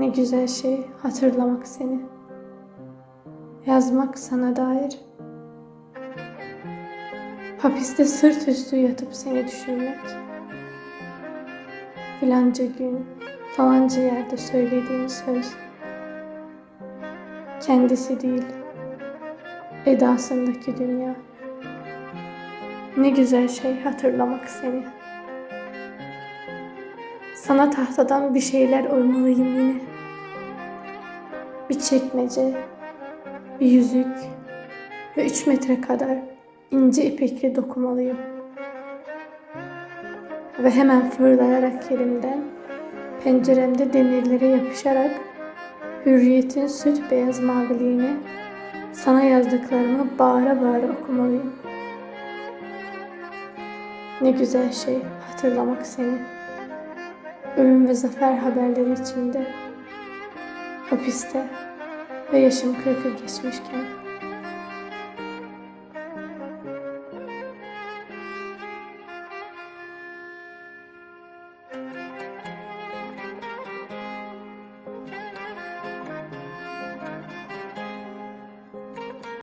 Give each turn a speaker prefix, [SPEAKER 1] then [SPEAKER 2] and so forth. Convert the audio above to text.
[SPEAKER 1] Ne güzel şey hatırlamak seni. Yazmak sana dair. Hapiste sırt üstü yatıp seni düşünmek. Filanca gün, falanca yerde söylediğin söz. Kendisi değil, edasındaki dünya. Ne güzel şey hatırlamak seni. Sana tahtadan bir şeyler oymalıyım yine. Bir çekmece, bir yüzük ve üç metre kadar ince ipekli dokumalıyım. Ve hemen fırlayarak yerimden, penceremde demirlere yapışarak hürriyetin süt beyaz maviliğini sana yazdıklarımı bağıra bağıra okumalıyım. Ne güzel şey hatırlamak seni. Ölüm ve zafer haberleri içinde, hapiste ve yaşım kırkı geçmişken.